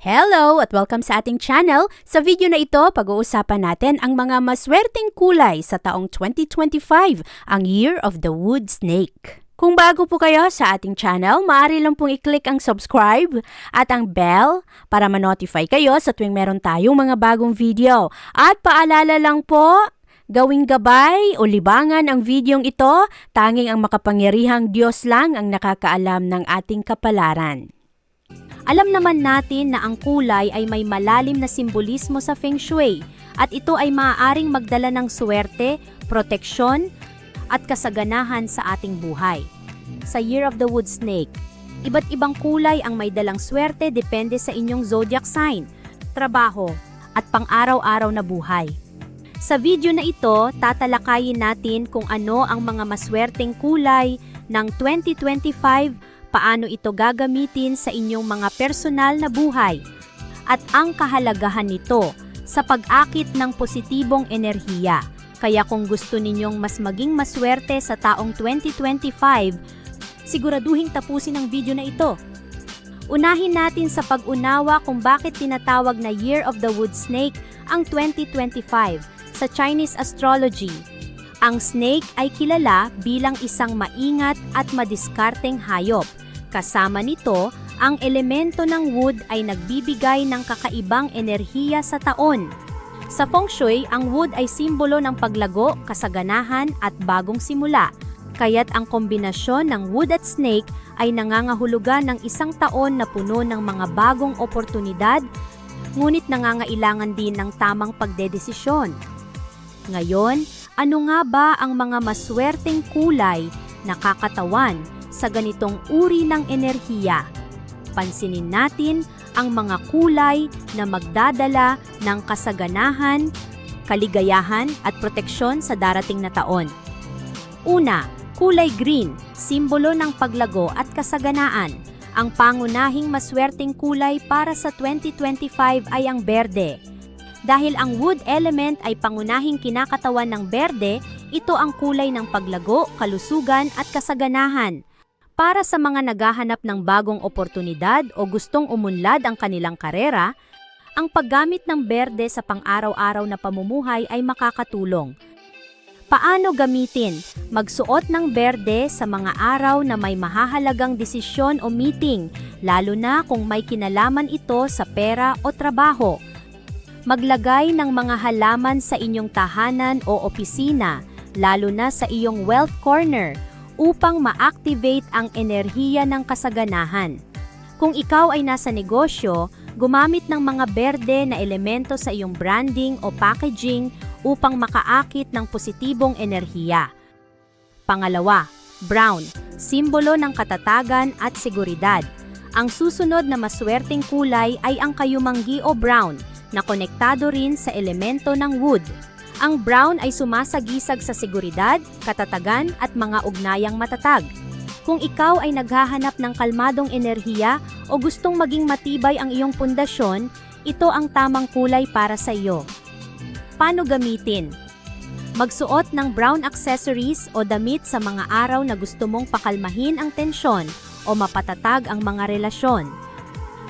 Hello at welcome sa ating channel. Sa video na ito, pag-uusapan natin ang mga maswerteng kulay sa taong 2025, ang Year of the Wood Snake. Kung bago po kayo sa ating channel, maaari lang pong i-click ang subscribe at ang bell para ma-notify kayo sa tuwing meron tayong mga bagong video. At paalala lang po, Gawing gabay o libangan ang videong ito, tanging ang makapangyarihang Diyos lang ang nakakaalam ng ating kapalaran. Alam naman natin na ang kulay ay may malalim na simbolismo sa Feng Shui at ito ay maaaring magdala ng swerte, proteksyon at kasaganahan sa ating buhay. Sa Year of the Wood Snake, iba't ibang kulay ang may dalang swerte depende sa inyong zodiac sign, trabaho at pang-araw-araw na buhay. Sa video na ito, tatalakayin natin kung ano ang mga maswerteng kulay ng 2025 paano ito gagamitin sa inyong mga personal na buhay, at ang kahalagahan nito sa pag-akit ng positibong enerhiya. Kaya kung gusto ninyong mas maging maswerte sa taong 2025, siguraduhing tapusin ang video na ito. Unahin natin sa pag-unawa kung bakit tinatawag na Year of the Wood Snake ang 2025 sa Chinese astrology. Ang snake ay kilala bilang isang maingat at madiskarteng hayop. Kasama nito, ang elemento ng wood ay nagbibigay ng kakaibang enerhiya sa taon. Sa feng shui, ang wood ay simbolo ng paglago, kasaganahan at bagong simula. Kaya't ang kombinasyon ng wood at snake ay nangangahulugan ng isang taon na puno ng mga bagong oportunidad, ngunit nangangailangan din ng tamang pagdedesisyon. Ngayon, ano nga ba ang mga maswerteng kulay na kakatawan sa ganitong uri ng enerhiya? Pansinin natin ang mga kulay na magdadala ng kasaganahan, kaligayahan at proteksyon sa darating na taon. Una, kulay green, simbolo ng paglago at kasaganaan. Ang pangunahing maswerteng kulay para sa 2025 ay ang berde. Dahil ang wood element ay pangunahing kinakatawan ng berde, ito ang kulay ng paglago, kalusugan at kasaganahan. Para sa mga naghahanap ng bagong oportunidad o gustong umunlad ang kanilang karera, ang paggamit ng berde sa pang-araw-araw na pamumuhay ay makakatulong. Paano gamitin? Magsuot ng berde sa mga araw na may mahahalagang desisyon o meeting, lalo na kung may kinalaman ito sa pera o trabaho. Maglagay ng mga halaman sa inyong tahanan o opisina, lalo na sa iyong wealth corner, upang ma-activate ang enerhiya ng kasaganahan. Kung ikaw ay nasa negosyo, gumamit ng mga berde na elemento sa iyong branding o packaging upang makaakit ng positibong enerhiya. Pangalawa, brown, simbolo ng katatagan at seguridad. Ang susunod na maswerteng kulay ay ang kayumanggi o brown, na konektado rin sa elemento ng wood. Ang brown ay sumasagisag sa seguridad, katatagan at mga ugnayang matatag. Kung ikaw ay naghahanap ng kalmadong enerhiya o gustong maging matibay ang iyong pundasyon, ito ang tamang kulay para sa iyo. Paano gamitin? Magsuot ng brown accessories o damit sa mga araw na gusto mong pakalmahin ang tensyon o mapatatag ang mga relasyon.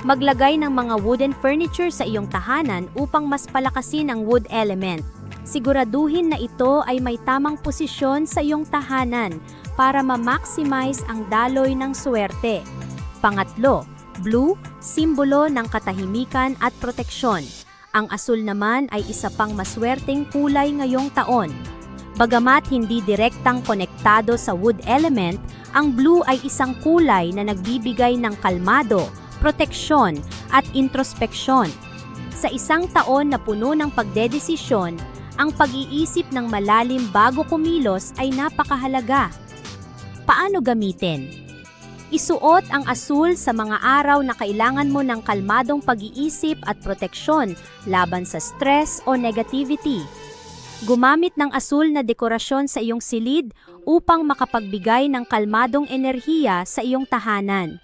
Maglagay ng mga wooden furniture sa iyong tahanan upang mas palakasin ang wood element. Siguraduhin na ito ay may tamang posisyon sa iyong tahanan para ma-maximize ang daloy ng swerte. Pangatlo, blue, simbolo ng katahimikan at proteksyon. Ang asul naman ay isa pang maswerteng kulay ngayong taon. Bagamat hindi direktang konektado sa wood element, ang blue ay isang kulay na nagbibigay ng kalmado, proteksyon at introspeksyon. Sa isang taon na puno ng pagdedesisyon, ang pag-iisip ng malalim bago kumilos ay napakahalaga. Paano gamitin? Isuot ang asul sa mga araw na kailangan mo ng kalmadong pag-iisip at proteksyon laban sa stress o negativity. Gumamit ng asul na dekorasyon sa iyong silid upang makapagbigay ng kalmadong enerhiya sa iyong tahanan.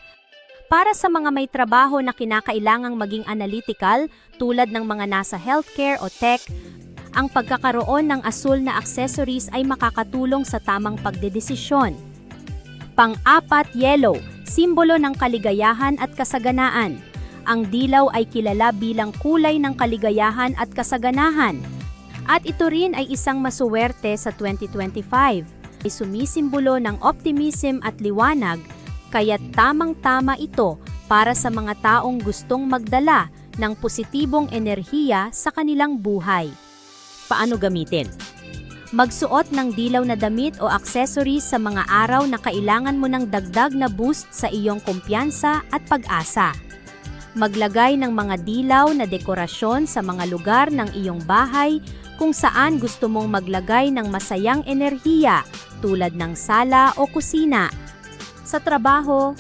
Para sa mga may trabaho na kinakailangang maging analytical tulad ng mga nasa healthcare o tech, ang pagkakaroon ng asul na accessories ay makakatulong sa tamang pagdedesisyon. Pang-apat, yellow, simbolo ng kaligayahan at kasaganaan. Ang dilaw ay kilala bilang kulay ng kaligayahan at kasaganahan. At ito rin ay isang masuwerte sa 2025. Ay sumisimbolo ng optimism at liwanag, kaya tamang-tama ito para sa mga taong gustong magdala ng positibong enerhiya sa kanilang buhay. Paano gamitin? Magsuot ng dilaw na damit o accessories sa mga araw na kailangan mo ng dagdag na boost sa iyong kumpiyansa at pag-asa. Maglagay ng mga dilaw na dekorasyon sa mga lugar ng iyong bahay kung saan gusto mong maglagay ng masayang enerhiya tulad ng sala o kusina. Sa trabaho,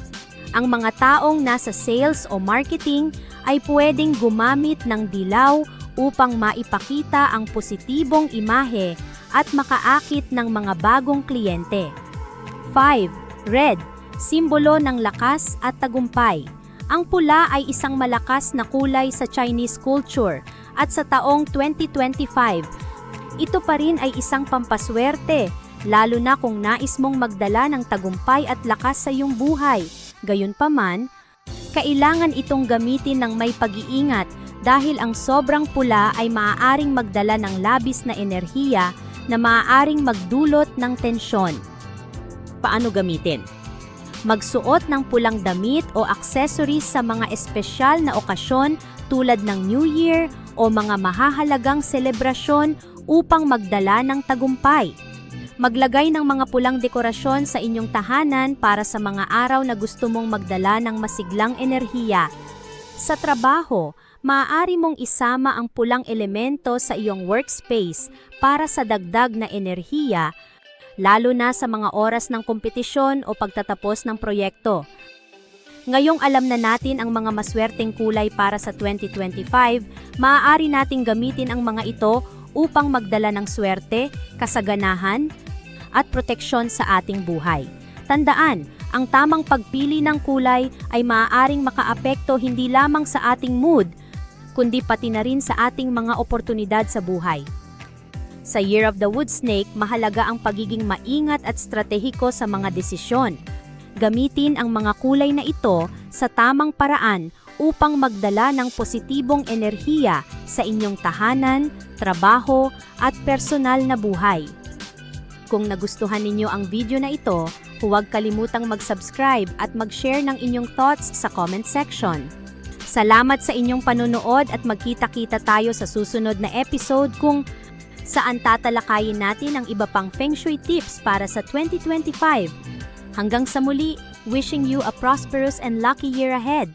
ang mga taong nasa sales o marketing ay pwedeng gumamit ng dilaw upang maipakita ang positibong imahe at makaakit ng mga bagong kliyente. 5. Red, simbolo ng lakas at tagumpay. Ang pula ay isang malakas na kulay sa Chinese culture at sa taong 2025, ito pa rin ay isang pampaswerte, lalo na kung nais mong magdala ng tagumpay at lakas sa iyong buhay. Gayunpaman, kailangan itong gamitin ng may pag-iingat dahil ang sobrang pula ay maaaring magdala ng labis na enerhiya na maaaring magdulot ng tensyon. Paano gamitin? Magsuot ng pulang damit o accessories sa mga espesyal na okasyon tulad ng New Year o mga mahahalagang selebrasyon upang magdala ng tagumpay. Maglagay ng mga pulang dekorasyon sa inyong tahanan para sa mga araw na gusto mong magdala ng masiglang enerhiya. Sa trabaho, maaari mong isama ang pulang elemento sa iyong workspace para sa dagdag na enerhiya, lalo na sa mga oras ng kompetisyon o pagtatapos ng proyekto. Ngayong alam na natin ang mga maswerteng kulay para sa 2025, maaari nating gamitin ang mga ito upang magdala ng swerte, kasaganahan, at proteksyon sa ating buhay. Tandaan, ang tamang pagpili ng kulay ay maaaring makaapekto hindi lamang sa ating mood, kundi pati na rin sa ating mga oportunidad sa buhay. Sa Year of the Wood Snake, mahalaga ang pagiging maingat at stratehiko sa mga desisyon. Gamitin ang mga kulay na ito sa tamang paraan upang magdala ng positibong enerhiya sa inyong tahanan, trabaho, at personal na buhay. Kung nagustuhan ninyo ang video na ito, huwag kalimutang mag-subscribe at mag-share ng inyong thoughts sa comment section. Salamat sa inyong panunood at magkita-kita tayo sa susunod na episode kung saan tatalakayin natin ang iba pang Feng Shui tips para sa 2025. Hanggang sa muli, wishing you a prosperous and lucky year ahead.